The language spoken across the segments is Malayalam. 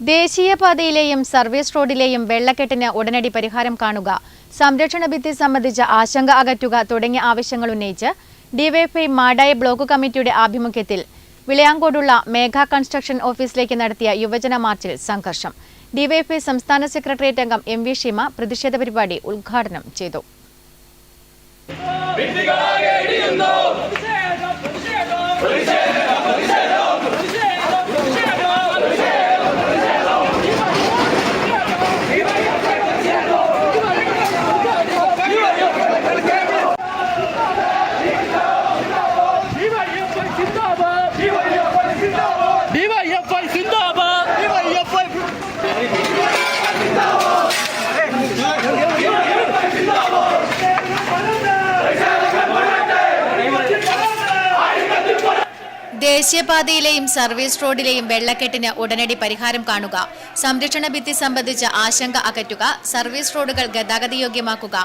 ദേശീയപാതയിലെയും സർവീസ് റോഡിലെയും വെള്ളക്കെട്ടിന് ഉടനടി പരിഹാരം കാണുക സംരക്ഷണ ഭിത്തി സംബന്ധിച്ച ആശങ്ക അകറ്റുക തുടങ്ങിയ ആവശ്യങ്ങൾ ഉന്നയിച്ച് ഡിവൈഎഫ്ഐ മാടായി ബ്ലോക്ക് കമ്മിറ്റിയുടെ ആഭിമുഖ്യത്തിൽ വിളയാങ്കോടുള്ള മേഘ കൺസ്ട്രക്ഷൻ ഓഫീസിലേക്ക് നടത്തിയ യുവജന മാർച്ചിൽ സംഘർഷം. ഡിവൈഎഫ്ഐ സംസ്ഥാന സെക്രട്ടേറിയറ്റ് അംഗം എം വി ഷീമ പ്രതിഷേധ പരിപാടി ഉദ്ഘാടനം ചെയ്തു. ദേശീയപാതയിലെയും സർവീസ് റോഡിലെയും വെള്ളക്കെട്ടിന് ഉടനടി പരിഹാരം കാണുക. സംരക്ഷണ ഭിത്തി സംബന്ധിച്ച ആശങ്ക അകറ്റുക. സർവീസ് റോഡുകൾ ഗതാഗതയോഗ്യമാക്കുക.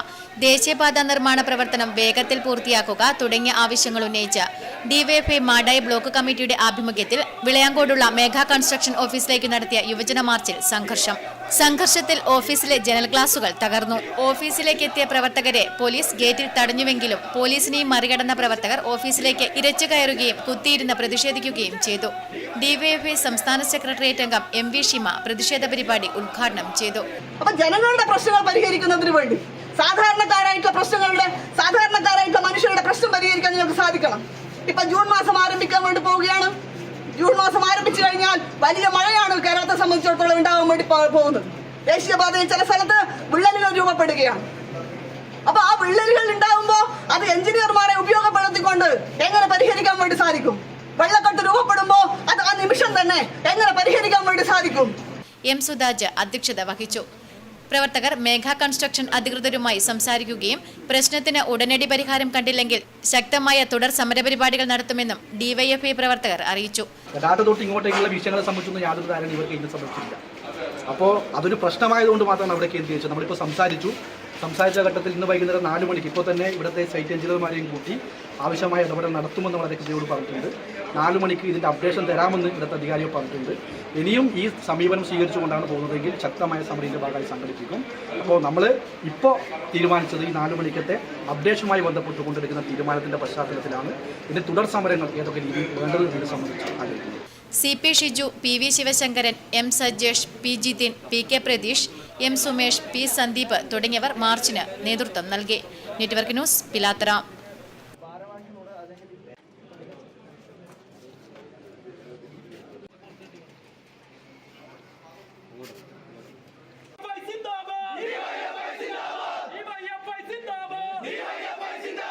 ദേശീയപാത നിർമ്മാണ പ്രവർത്തനം വേഗത്തിൽ പൂർത്തിയാക്കുക തുടങ്ങിയ ആവശ്യങ്ങൾ ഉന്നയിച്ച് ഡിവൈഎഫ്ഐ മാടായി ബ്ലോക്ക് കമ്മിറ്റിയുടെ ആഭിമുഖ്യത്തിൽ വിളയാങ്കോടുള്ള മേഘ കൺസ്ട്രക്ഷൻ ഓഫീസിലേക്ക് നടത്തിയ യുവജന മാർച്ചിൽ സംഘർഷം. സംഘർഷത്തിൽ ഓഫീസിലെ ജനൽ ഗ്ലാസുകൾ തകർന്നു. ഓഫീസിലേക്ക് എത്തിയ പ്രവർത്തകരെ പോലീസ് ഗേറ്റിൽ തടഞ്ഞുവെങ്കിലും പോലീസിനെയും മറികടന്ന പ്രവർത്തകർ ഓഫീസിലേക്ക് ഇരച്ചു കയറുകയും കുത്തിയിരുന്ന് പ്രതിഷേധിക്കുകയും ചെയ്തു. ഡിവൈഎഫ്ഐ സംസ്ഥാന സെക്രട്ടേറിയറ്റ് അംഗം എം വി ഷിമ പ്രതിഷേധ പരിപാടി ഉദ്ഘാടനം ചെയ്തു. ജനങ്ങളുടെ പ്രശ്നങ്ങൾ പരിഹരിക്കുന്നതിന് വേണ്ടി സാധാരണക്കാരായിട്ടുള്ള പ്രശ്നങ്ങളുടെ സാധാരണക്കാരായിട്ടുള്ള മനുഷ്യരുടെ പ്രശ്നം പരിഹരിക്കാൻ നിങ്ങൾക്ക് സാധിക്കണം. ഇപ്പൊ ജൂൺ മാസം ആരംഭിക്കാൻ വേണ്ടി പോവുകയാണ്. ജൂൺ മാസം ആരംഭിച്ചു കഴിഞ്ഞാൽ വലിയ മഴയാണ് കേരളത്തെ സംബന്ധിച്ചിടത്തോളം ഉണ്ടാവാൻ വേണ്ടി പോകുന്നത്. ദേശീയപാതയിൽ ചില സ്ഥലത്ത് വിള്ളലുകൾ രൂപപ്പെടുകയാണ്. അപ്പൊ ആ വിള്ളലുകൾ ഉണ്ടാകുമ്പോ അത് എഞ്ചിനീയർമാരെ ഉപയോഗപ്പെടുത്തിക്കൊണ്ട് എങ്ങനെ പരിഹരിക്കാൻ വേണ്ടി സാധിക്കും? വെള്ളക്കെട്ട് രൂപപ്പെടുമ്പോ അത് ആ നിമിഷം തന്നെ എങ്ങനെ പരിഹരിക്കാൻ വേണ്ടി സാധിക്കും? എം സുധാജ് അധ്യക്ഷത വഹിച്ചു. പ്രവർത്തകർ മേഘ കൺസ്ട്രക്ഷൻ അധികൃതരുമായി സംസാരിക്കുകയും പ്രശ്നത്തിന് ഉടനടി പരിഹാരം കണ്ടില്ലെങ്കിൽ ശക്തമായ തുടർ സമരപരിപാടികൾ നടത്തുമെന്നും ഡിവൈഎഫ്ഐ പ്രവർത്തകർ അറിയിച്ചു. ഇങ്ങോട്ടേക്കുള്ള വിഷയങ്ങളെ സംബന്ധിച്ചൊന്നും യാതൊരു ധാരണ ഇവർക്ക് ഇന്ന് സംബന്ധിച്ചില്ല അപ്പോൾ അതൊരു പ്രശ്നമായതുകൊണ്ട് മാത്രമാണ് അവിടെ കേന്ദ്രീകരിച്ചത് നമ്മളിപ്പോൾ സംസാരിച്ചു. സംസാരിച്ച ഘട്ടത്തിൽ ഇന്ന് വൈകുന്നേരം നാല് മണിക്ക് ഇപ്പോൾ തന്നെ ഇവിടുത്തെ സൈറ്റ് എഞ്ചിനീയർമാരെയും കൂട്ടി ആവശ്യമായ ഇടപെടൽ നടത്തുമെന്ന് വളരെ കൃത്യയോട് പറഞ്ഞിട്ടുണ്ട്. നാല് മണിക്ക് ഇതിന്റെ അപ്ഡേഷൻ തരാമെന്ന് ഇവിടുത്തെ അധികാരികൾ പറഞ്ഞിട്ടുണ്ട്. ഇനിയും ഈ സമീപനം സ്വീകരിച്ചുകൊണ്ടാണ് പോകുന്നതെങ്കിൽ ശക്തമായ സമരത്തിന്റെ ഭാഗമായി സംഘടിപ്പിക്കും. അപ്പോൾ നമ്മൾ ഇപ്പോൾ തീരുമാനിച്ചത് ഈ നാല് മണിക്കത്തെ അപ്ഡേഷനുമായി ബന്ധപ്പെട്ടുകൊണ്ടിരിക്കുന്ന തീരുമാനത്തിന്റെ പശ്ചാത്തലത്തിലാണ്. ഇതിന്റെ തുടർ സമരങ്ങൾ ഏതൊക്കെ രീതിയിൽ വേണ്ടത് ഇതിനെ സംബന്ധിച്ച് ആലോചിക്കുന്നത് C P Shiju P V Sivasankaran M Sajesh P Jithin P K Pratheesh M Sumesh P Sandeep തുടങ്ങിയവർ മാർച്ചിന് നേതൃത്വം നൽകി. Network news Pilathara.